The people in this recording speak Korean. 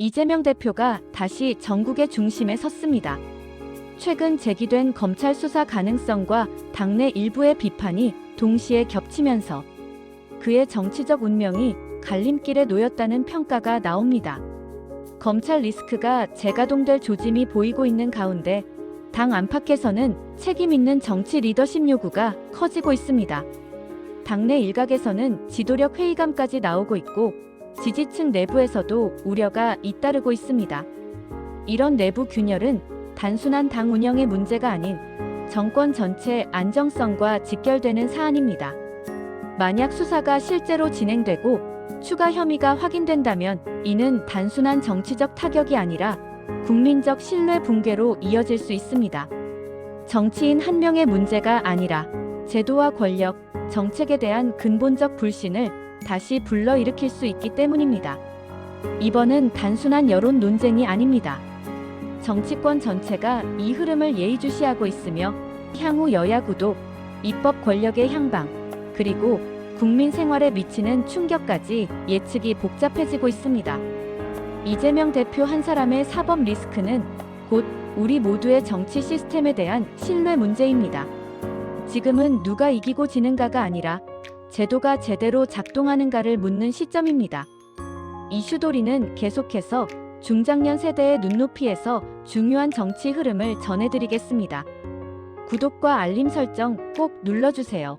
이재명 대표가 다시 전국의 중심에 섰습니다. 최근 제기된 검찰 수사 가능성과 당내 일부의 비판이 동시에 겹치면서 그의 정치적 운명이 갈림길에 놓였다는 평가가 나옵니다. 검찰 리스크가 재가동될 조짐이 보이고 있는 가운데 당 안팎에서는 책임 있는 정치 리더십 요구가 커지고 있습니다. 당내 일각에서는 지도력 회의감까지 나오고 있고 지지층 내부에서도 우려가 잇따르고 있습니다. 이런 내부 균열은 단순한 당 운영의 문제가 아닌 정권 전체 안정성과 직결되는 사안입니다. 만약 수사가 실제로 진행되고 추가 혐의가 확인된다면 이는 단순한 정치적 타격이 아니라 국민적 신뢰 붕괴로 이어질 수 있습니다. 정치인 한 명의 문제가 아니라 제도와 권력, 정책에 대한 근본적 불신을 다시 불러일으킬 수 있기 때문입니다. 이번은 단순한 여론 논쟁이 아닙니다. 정치권 전체가 이 흐름을 예의주시하고 있으며 향후 여야 구도, 입법 권력의 향방, 그리고 국민 생활에 미치는 충격까지 예측이 복잡해지고 있습니다. 이재명 대표 한 사람의 사법 리스크는 곧 우리 모두의 정치 시스템에 대한 신뢰 문제입니다. 지금은 누가 이기고 지는가가 아니라 제도가 제대로 작동하는가를 묻는 시점입니다. 이슈도리는 계속해서 중장년 세대의 눈높이에서 중요한 정치 흐름을 전해드리겠습니다. 구독과 알림 설정 꼭 눌러주세요.